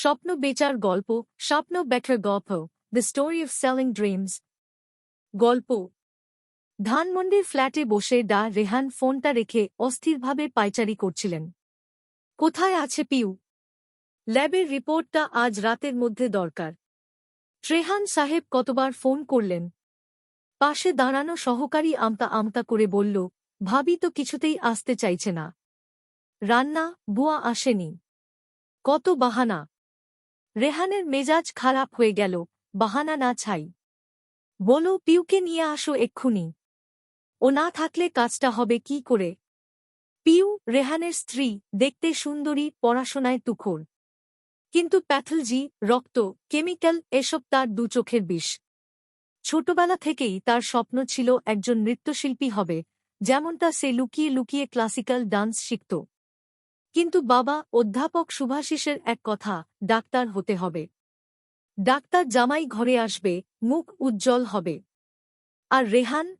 স্বপ্ন বেচার গল্প, স্বপ্ন বেটার গল্প the story of selling dreams গল্প। ধানমন্ডির ফ্ল্যাটে বসে ডা রেহান ফোনটা রেখে অস্থিরভাবে পাইচারি করছিলেন। কোথায় আছে পিউ? ল্যাবের রিপোর্টটা আজ রাতের মধ্যে দরকার। ট্রেহান সাহেব কতবার ফোন করলেন। পাশে দাঁড়ানো সহকারী আমতা আমতা করে বলল, ভাবি তো কিছুতেই আসতে চাইছে না। রান্না, বুয়া আসেনি। কত বাহানা। রেহানের মেজাজ খারাপ হয়ে গেল, বাহানা না ছাই। বলো, পিউকে নিয়ে আসো এক্ষুনি। ও না থাকলে কাজটা হবে কি করে? পিউ, রেহানের স্ত্রী, দেখতে সুন্দরী, পড়াশোনায় তুখোর কিন্তু প্যাথলজি, রক্ত, কেমিক্যাল, এসব তার দু চোখের বিষ। ছোটবেলা থেকেই তার স্বপ্ন ছিল একজন নৃত্যশিল্পী হবে, যেমনটা সে লুকিয়ে লুকিয়ে ক্লাসিক্যাল ডান্স শিখত। কিন্তু বাবা, অধ্যাপক শুভাশিসের এক কথা, ডাক্তার হতে হবে। ডাক্তার জামাই ঘরে আসবে, মুখ উজ্জ্বল হবে। আর রেহান?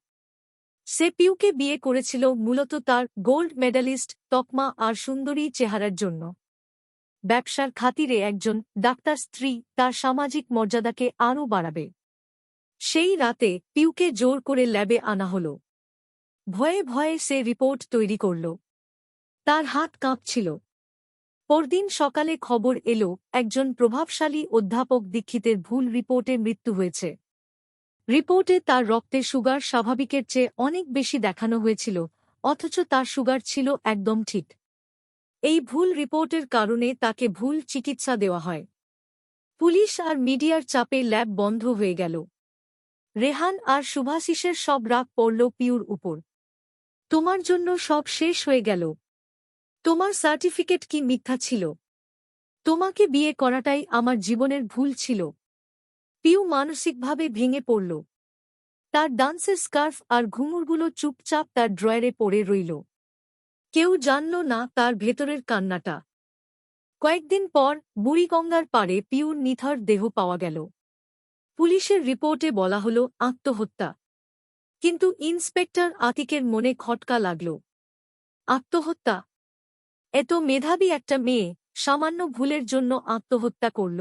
সে পিউকে বিয়ে করেছিল মূলত তার গোল্ড মেডালিস্ট তকমা আর সুন্দরী চেহারার জন্য। ব্যবসার খাতিরে একজন ডাক্তার স্ত্রী তার সামাজিক মর্যাদাকে আরও বাড়াবে। সেই রাতে পিউকে জোর করে ল্যাবে আনা হল। ভয়ে ভয়ে সে রিপোর্ট তৈরি করল। তার হাত কাঁপছিল। পরদিন সকালে খবর এলো, একজন প্রভাবশালী অধ্যাপক দীক্ষিতের ভুল রিপোর্টে মৃত্যু হয়েছে। রিপোর্টে তার রক্তে সুগার স্বাভাবিকের চেয়ে অনেক বেশি দেখানো হয়েছিল, অথচ তার সুগার ছিল একদম ঠিক। এই ভুল রিপোর্টের কারণে তাকে ভুল চিকিৎসা দেওয়া হয়। পুলিশ আর মিডিয়ার চাপে ল্যাব বন্ধ হয়ে গেল। রেহান আর শুভাশিসের সব রাগ পড়ল পিউর উপর। তোমার জন্য সব শেষ হয়ে গেল। তোমার সার্টিফিকেট কি মিথ্যা ছিল? তোমাকে বিয়ে করাটাই আমার জীবনের ভুল ছিল। পিউ মানসিকভাবে ভেঙে পড়ল। তার ডান্সের স্কার্ফ আর ঘুঙুরগুলো চুপচাপ তার ড্রয়ারে পড়ে রইল। কেউ জানল না তার ভেতরের কান্নাটা। কয়েকদিন পর বুড়িগঙ্গার পাড়ে পিউর নিথর দেহ পাওয়া গেল। পুলিশের রিপোর্টে বলা হল আত্মহত্যা। কিন্তু ইন্সপেক্টর আতিকের মনে খটকা লাগল। আত্মহত্যা এত মেধাবী একটা মেয়ে সামান্য ভুলের জন্য আত্মহত্যা করল?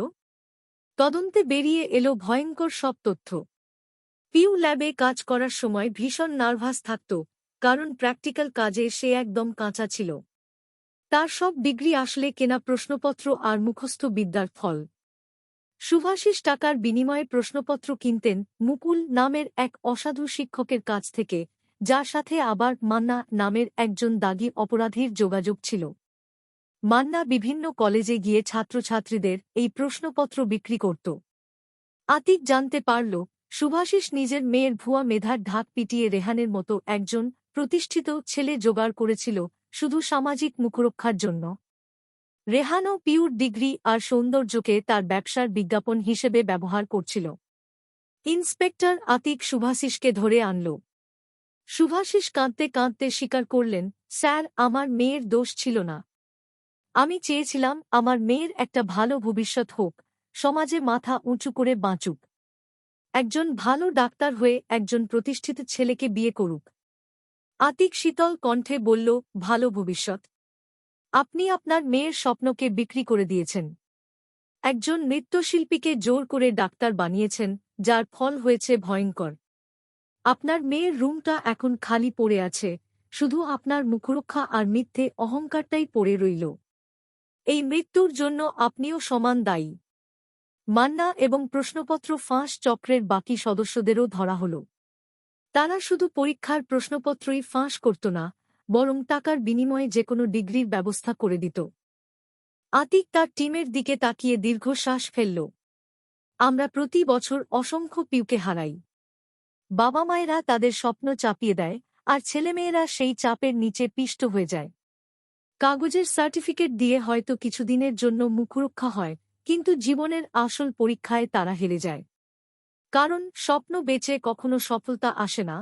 তদন্তে বেরিয়ে এলো ভয়ঙ্কর সব তথ্য। পিউ ল্যাবে কাজ করার সময় ভীষণ নার্ভাস থাকত, কারণ প্র্যাকটিক্যাল কাজে সে একদম কাঁচা ছিল। তার সব ডিগ্রি আসলে কেনা প্রশ্নপত্র আর মুখস্থ বিদ্যার ফল। সুভাষিস টাকার বিনিময়ে প্রশ্নপত্র কিনতেন মুকুল নামের এক অসাধু শিক্ষকের কাছ থেকে যার সাথে আবার মান্না নামের একজন দাগি অপরাধীর যোগাযোগ ছিল। মান্না বিভিন্ন কলেজে গিয়ে ছাত্রছাত্রীদের এই প্রশ্নপত্র বিক্রি করত। আতিক জানতে পারল, সুভাষিস নিজের মেয়ের ভুয়া মেধার ঢাক পিটিয়ে রেহানের মতো একজন প্রতিষ্ঠিত ছেলে জোগাড় করেছিল শুধু সামাজিক মুখরক্ষার জন্য। রেহানও পিউর ডিগ্রি আর সৌন্দর্যকে তার ব্যবসার বিজ্ঞাপন হিসেবে ব্যবহার করছিল। ইন্সপেক্টর আতিক সুভাষিসকে ধরে আনল সুভাষিস কাঁদতে কাঁদতে স্বীকার করলেন, স্যার, আমার মেয়ের দোষ ছিল না। আমি চেয়েছিলাম আমার মেয়ের একটা ভালো ভবিষ্যৎ হোক, সমাজে মাথা উঁচু করে বাঁচুক। একজন ভালো ডাক্তার হয়ে একজন প্রতিষ্ঠিত ছেলেকে বিয়ে করুক। আতিক শীতল কণ্ঠে বলল, ভালো ভবিষ্যৎ। আপনি আপনার মেয়ের স্বপ্নকে বিক্রি করে দিয়েছেন। একজন নৃত্যশিল্পীকে জোর করে ডাক্তার বানিয়েছেন, যার ফল হয়েছে ভয়ঙ্কর। আপনার মেয়ের রুমটা এখন খালি পড়ে আছে, শুধু আপনার মুখরক্ষা আর মিথ্যে অহংকারটাই পড়ে রইল। এই মৃত্যুর জন্য আপনিও সমান দায়ী। মান্না এবং প্রশ্নপত্র ফাঁস চক্রের বাকি সদস্যদেরও ধরা হল। তারা শুধু পরীক্ষার প্রশ্নপত্রই ফাঁস করত না, বরং টাকার বিনিময়ে যে কোনো ডিগ্রির ব্যবস্থা করে দিত। আতিক তার টিমের দিকে তাকিয়ে দীর্ঘশ্বাস ফেলল। আমরা প্রতি বছর অসংখ্য পিউকে হারাই। বাবা মায়েরা তাদের স্বপ্ন চাপিয়ে দেয়, আর ছেলেমেয়েরা সেই চাপের নিচে পিষ্ট হয়ে যায়। কাগজের সার্টিফিকেট দিয়ে হয়তো কিছুদিনের জন্য মুখরক্ষা হয়, কিন্তু জীবনের আসল পরীক্ষায় তারা হেরে যায়। কারণ স্বপ্ন বেচে কখনো সফলতা আসে না